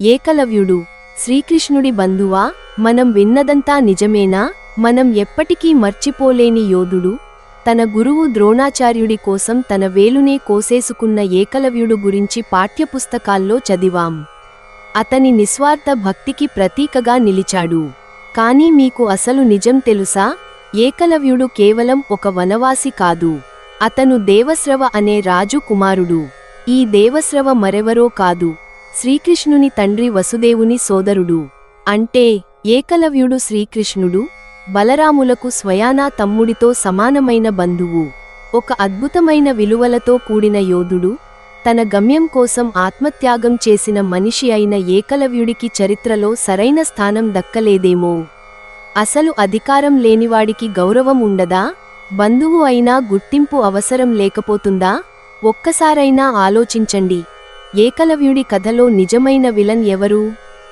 ఏకలవ్యుడు శ్రీకృష్ణుడి బంధువా? మనం విన్నదంతా నిజమేనా? మనం ఎప్పటికీ మర్చిపోలేని యోధుడు. తన గురువు ద్రోణాచార్యుడి కోసం తన వేలునే కోసేసుకున్న ఏకలవ్యుడు గురించి పాఠ్యపుస్తకాల్లో చదివాం. అతని నిస్వార్థ భక్తికి ప్రతీకగా నిలిచాడు. కానీ మీకు అసలు నిజం తెలుసా? ఏకలవ్యుడు కేవలం ఒక వనవాసి కాదు. అతను దేవస్రవ అనే రాజు కుమారుడు. ఈ దేవస్రవ మరెవరో కాదు. శ్రీకృష్ణుని తండ్రి వసుదేవుని సోదరుడు. అంటే ఏకలవ్యుడు శ్రీకృష్ణుడు బలరాములకు స్వయానా తమ్ముడితో సమానమైన బంధువు. ఒక అద్భుతమైన విలువలతో కూడిన యోధుడు తన గమ్యం కోసం ఆత్మత్యాగం చేసిన మనిషి అయిన ఏకలవ్యుడికి చరిత్రలో సరైన స్థానం దక్కలేదేమో. అసలు అధికారం లేనివాడికి గౌరవం ఉండదా? బంధువు అయినా గుర్తింపు అవసరం లేకపోతుందా? ఒక్కసారైనా ఆలోచించండి. ఏకలవ్యుడి కథలో నిజమైన విలన్ ఎవరు?